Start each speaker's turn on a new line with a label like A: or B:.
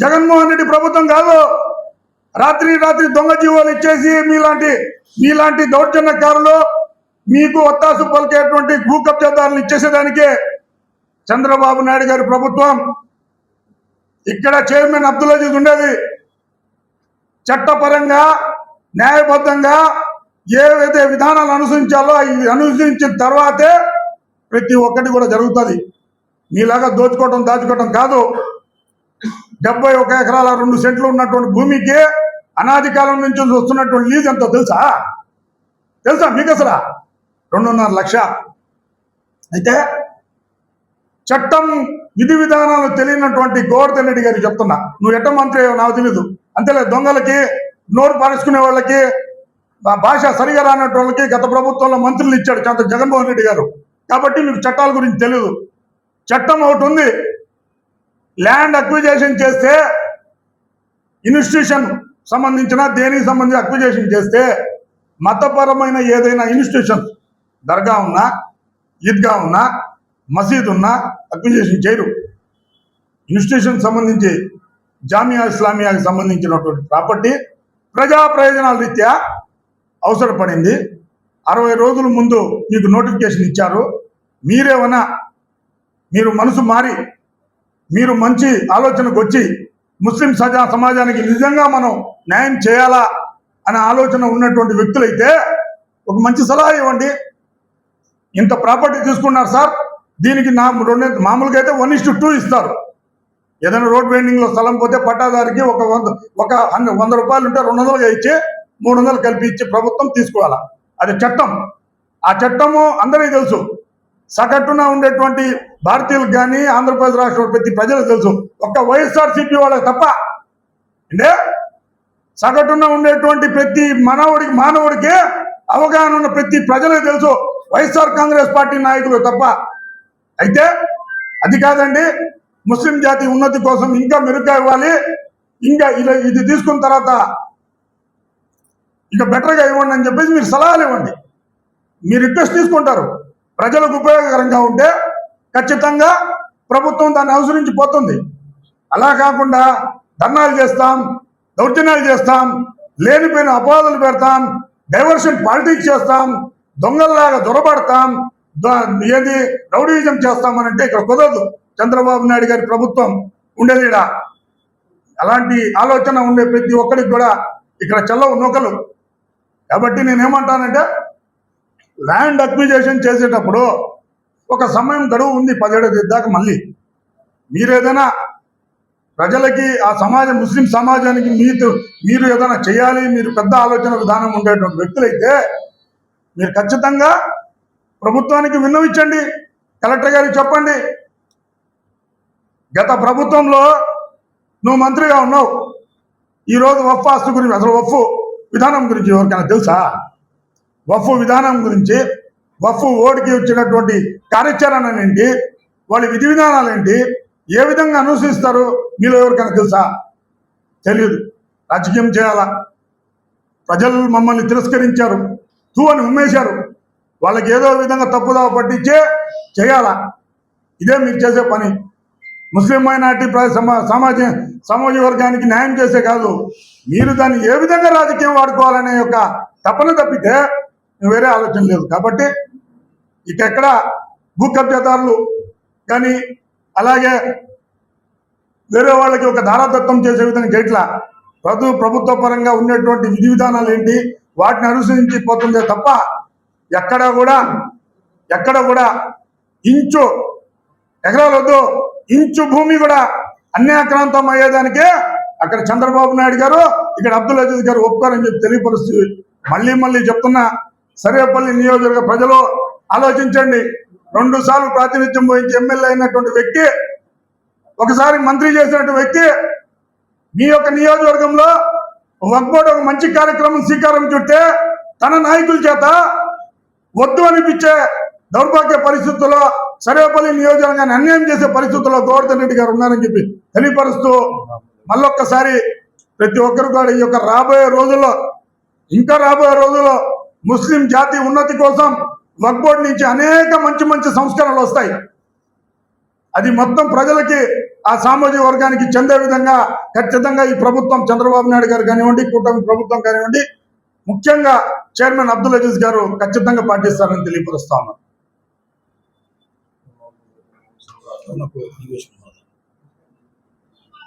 A: జగన్మోహన్ రెడ్డి ప్రభుత్వం కాదు. రాత్రి రాత్రి దొంగ జీవోలు ఇచ్చేసి మీలాంటి మీలాంటి దౌర్జన్యకారులు మీకు ఒత్తాసు పలికేటువంటి భూ కబ్జాదారులు ఇచ్చేసేదానికే చంద్రబాబు నాయుడు గారి ప్రభుత్వం ఇక్కడ చైర్మన్ అబ్దుల్ అజీజ్ ఉండేది. చట్టపరంగా న్యాయబద్ధంగా ఏవైతే విధానాలు అనుసరించాలో అవి అనుసరించిన తర్వాతే ప్రతి ఒక్కటి కూడా జరుగుతుంది. మీలాగా దోచుకోవటం దాచుకోవటం కాదు. డెబ్బై ఒక ఎకరాల రెండు సెంట్లు ఉన్నటువంటి భూమికి అనాది కాలం నుంచి వస్తున్నటువంటి లీజ్ ఎంతో తెలుసా? తెలుసా మీకు అసలు? రెండున్నర లక్ష. అయితే చట్టం విధి విధానాలు తెలియనటువంటి గోవర్ధన్ రెడ్డి గారికి చెప్తున్నా. నువ్వు ఎట్ట మంత్రి నాకు తెలీదు. అంతేలే దొంగలకి నోరు పారేసుకునే వాళ్ళకి భాష సరిగా రానటువంటి వాళ్ళకి గత ప్రభుత్వంలో మంత్రులు ఇచ్చాడు చంద్ర జగన్మోహన్ రెడ్డి గారు. కాబట్టి మీకు చట్టాల గురించి తెలియదు చట్టం ఒకటి ఉంది. ల్యాండ్ అక్విజేషన్ చేస్తే ఇన్స్టిట్యూషన్ సంబంధించిన దేనికి సంబంధించి అక్విజేషన్ చేస్తే మతపరమైన ఏదైనా ఇన్స్టిట్యూషన్ దర్గా ఉన్నా ఈద్గా ఉన్నా మసీద్ ఉన్నా అక్విజేషన్ చేయరు. ఇన్స్టిట్యూషన్ సంబంధించి జామియా ఇస్లామియాకి సంబంధించినటువంటి ప్రాపర్టీ ప్రజా ప్రయోజనాల రీత్యా అవసరపడింది. అరవై రోజుల ముందు మీకు నోటిఫికేషన్ ఇచ్చారు. మీరేమన్నా మీరు మనసు మారి మీరు మంచి ఆలోచనకు వచ్చి ముస్లిం సజా సమాజానికి నిజంగా మనం న్యాయం చేయాలా అనే ఆలోచన ఉన్నటువంటి వ్యక్తులైతే ఒక మంచి సలహా ఇవ్వండి. ఇంత ప్రాపర్టీ తీసుకున్నారు సార్ దీనికి నా రెండు మామూలుగా అయితే వన్ ఇస్టు టూ ఇస్తారు. ఏదైనా రోడ్ బెండింగ్లో స్థలం పోతే పట్టాదారికి ఒక వంద ఒక వంద రూపాయలు ఉంటే రెండు వందలుగా ఇచ్చి మూడు వందలు కలిపి ఇచ్చి ప్రభుత్వం తీసుకోవాలా. అది చట్టం. ఆ చట్టము అందరికీ తెలుసు. సగటున ఉండేటువంటి భారతీయులకు కానీ ఆంధ్రప్రదేశ్ రాష్ట్ర ప్రతి ప్రజలకు తెలుసు. ఒక్క వైఎస్ఆర్ సిపి వాళ్ళకి తప్ప. అంటే సగటున ఉండేటువంటి ప్రతి మనవుడికి మానవుడికి అవగాహన ఉన్న ప్రతి ప్రజలకు తెలుసు. వైఎస్ఆర్ కాంగ్రెస్ పార్టీ నాయకులు తప్ప. అయితే అది కాదండి. ముస్లిం జాతి ఉన్నతి కోసం ఇంకా మెరుగ్గా ఇవ్వాలి. ఇంకా ఇలా ఇది తీసుకున్న తర్వాత ఇంకా బెటర్గా ఇవ్వండి అని చెప్పేసి మీరు సలహాలు ఇవ్వండి. మీరు రిక్వెస్ట్ తీసుకుంటారు. ప్రజలకు ఉపయోగకరంగా ఉంటే ఖచ్చితంగా ప్రభుత్వం దాన్ని అనుసరించి పోతుంది అలా కాకుండా ధర్నాలు చేస్తాం దౌర్జన్యాలు చేస్తాం లేనిపోయిన అపవాదులు పెడతాం డైవర్షన్ పాలిటిక్స్ చేస్తాం దొంగల్లాగా దొరబడతాం ద- ఏది రౌడీజం చేస్తామనంటే ఇక్కడ కుదరదు. చంద్రబాబు నాయుడు గారి ప్రభుత్వం ఉండేది ఈడ. అలాంటి ఆలోచన ఉండే ప్రతి ఒక్కరికి కూడా ఇక్కడ చల్లవు నూకలు కాబట్టి నేనేమంటానంటే ల్యాండ్ అక్విజేషన్ చేసేటప్పుడు ఒక సమయం గడువు ఉంది పదిహేడు దాకా మళ్ళీ. మీరేదైనా ప్రజలకి ఆ సమాజం ముస్లిం సమాజానికి మీరు మీరు ఏదైనా చేయాలి మీరు పెద్ద ఆలోచన విధానం ఉండేటువంటి వ్యక్తులైతే మీరు ఖచ్చితంగా ప్రభుత్వానికి విన్నవించండి. కలెక్టర్ గారికి చెప్పండి. గత ప్రభుత్వంలో నువ్వు మంత్రిగా ఉన్నావు. ఈరోజు వఫ్ ఆస్తు గురించి అసలు వఫ్ విధానం గురించి ఎవరికైనా తెలుసా? వఫ్ విధానం గురించి వఫ్ ఓడికి వచ్చినటువంటి కార్యాచరణ ఏంటి వాళ్ళ విధి విధానాలు ఏంటి ఏ విధంగా అనుసరిస్తారు మీలో ఎవరికైనా తెలుసా? తెలియదు రాజకీయం చేయాలా? ప్రజలు మమ్మల్ని తిరస్కరించారు తూ అని ఉమ్మేశారు. వాళ్ళకి ఏదో విధంగా తప్పుదావ పట్టించే చేయాలా? ఇదే మీరు చేసే పని. ముస్లిం మైనార్టీ ప్ర- సమా- సమాజ సమాజ వర్గానికి న్యాయం చేసే కాదు. మీరు దాన్ని ఏ విధంగా రాజకీయం వాడుకోవాలనే యొక్క తపన తప్పితే వేరే ఆలోచన లేదు. కాబట్టి ఇక భూ కబ్జాదారులు కానీ అలాగే వేరే వాళ్ళకి ఒక ధారాతత్వం చేసే విధంగా చేయట్లా? ప్రభు ప్రభుత్వ పరంగా ఉండేటువంటి విధి విధానాలు ఏంటి? వాటిని అనుసరించి పోతుందే తప్ప ఎక్కడ కూడా ఎక్కడ కూడా ఇంచు ఎకరాలొద్దు ఇంచు భూమి కూడా అన్యాక్రాంతం అయ్యేదానికే అక్కడ చంద్రబాబు నాయుడు గారు ఇక్కడ అబ్దుల్ అజీజ్ గారు ఒప్పుకోరని చెప్పి తెలియపరుస్తూ మళ్ళీ మళ్ళీ చెప్తున్నా సర్వేపల్లి నియోజకవర్గ ప్రజలు ఆలోచించండి. రెండు సార్లు ప్రాతినిధ్యం వహించి ఎమ్మెల్యే అయినటువంటి వ్యక్తి ఒకసారి మంత్రి చేసినటువంటి వ్యక్తి మీ యొక్క నియోజకవర్గంలో ఒక్కోటి ఒక మంచి కార్యక్రమం శ్రీకారం చుట్టే తన నాయకుల చేత వద్దు అనిపించే దౌర్భాగ్య పరిస్థితుల్లో సర్వేపల్లి నియోజకవర్గాన్ని అన్యాయం చేసే పరిస్థితుల్లో గోవర్ధన్ రెడ్డి గారు ఉన్నారని చెప్పి తెలియపరుస్తూ మళ్ళొక్కసారి ప్రతి ఒక్కరు కూడా ఈ యొక్క రాబోయే రోజుల్లో ఇంకా రాబోయే రోజుల్లో ముస్లిం జాతి ఉన్నతి కోసం వక్బోర్డ్ నుంచి అనేక మంచి మంచి సంస్కరణలు వస్తాయి. అది మొత్తం ప్రజలకి ఆ సామాజిక వర్గానికి చెందే విధంగా ఖచ్చితంగా ఈ ప్రభుత్వం చంద్రబాబు నాయుడు గారు కానివ్వండి కూటమి ప్రభుత్వం కానివ్వండి ముఖ్యంగా చైర్మన్ అబ్దుల్ అజీజ్ గారు ఖచ్చితంగా పాటిస్తారని తెలియపరుస్తా ఉన్నాను